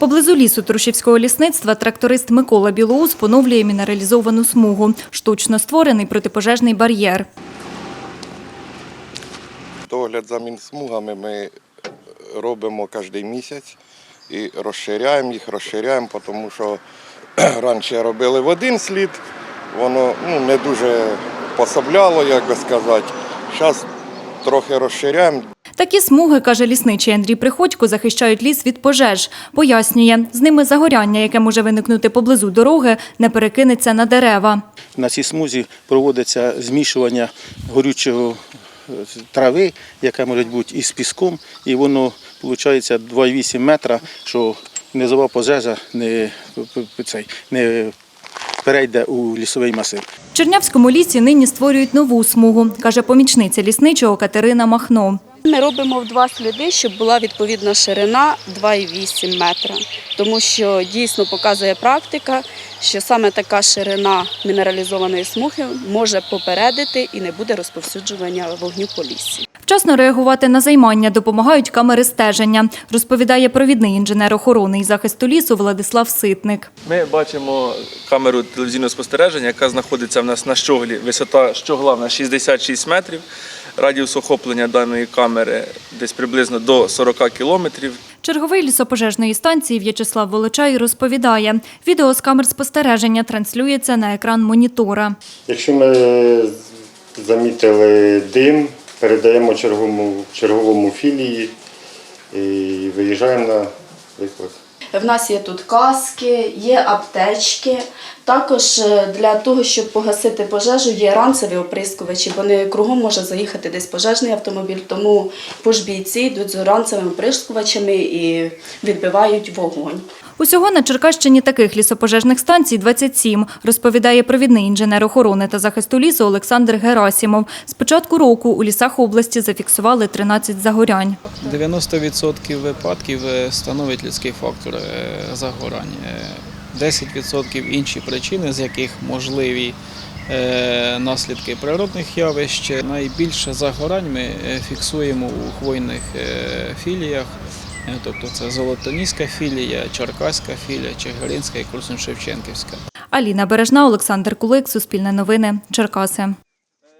Поблизу лісу Трушівського лісництва тракторист Микола Білоус поновлює мінералізовану смугу. Штучно створений протипожежний бар'єр. Догляд за мінсмугами ми робимо кожен місяць і розширяємо їх, розширяємо, тому що раніше робили в один слід, воно ну, не дуже пособляло, як би сказати. Зараз трохи розширяємо. Такі смуги, каже лісничий Андрій Приходько, захищають ліс від пожеж. Пояснює, з ними загоряння, яке може виникнути поблизу дороги, не перекинеться на дерева. На цій смузі проводиться змішування горючого е, трави, яка може бути із піском, і воно виходить 2,8 метра, що низова пожежа не, цей, не перейде у лісовий масив. В Чернявському лісі нині створюють нову смугу, каже помічниця лісничого Катерина Махно. Ми робимо в два сліди, щоб була відповідна ширина 2,8 метра, тому що дійсно показує практика, що саме така ширина мінералізованої смуги може попередити і не буде розповсюджування вогню по лісі. Вчасно реагувати на займання допомагають камери стеження, розповідає провідний інженер охорони і захисту лісу Владислав Ситник. Ми бачимо камеру телевізійного спостереження, яка знаходиться в нас на щоглі. Висота щогла в нас 66 метрів. Радіус охоплення даної камери десь приблизно до 40 кілометрів. Черговий лісопожежної станції В'ячеслав Волочай розповідає, відео з камер спостереження транслюється на екран монітора. Якщо ми замітили дим, передаємо черговому, черговому філії і виїжджаємо на виклик. В нас є тут каски, є аптечки. Також е, для того, щоб погасити пожежу, є ранцеві оприскувачі, бо не кругом може заїхати десь пожежний автомобіль, тому пожбійці йдуть з ранцевими оприскувачами і відбивають вогонь. Усього на Черкащині таких лісопожежних станцій 27, розповідає провідний інженер охорони та захисту лісу Олександр Герасімов. З початку року у лісах області зафіксували 13 загорянь. 90% випадків е, становить людський фактор е, загорань. Е, 10% інші причини, з яких можливі е, наслідки природних явищ. Найбільше загорань ми е, фіксуємо у хвойних е, філіях. Е, Тобто це Золотоніська філія, Черкаська філія, Чигиринська і Курсун-Шевченківська. Аліна Бережна, Олександр Кулик, Суспільне новини, Черкаси.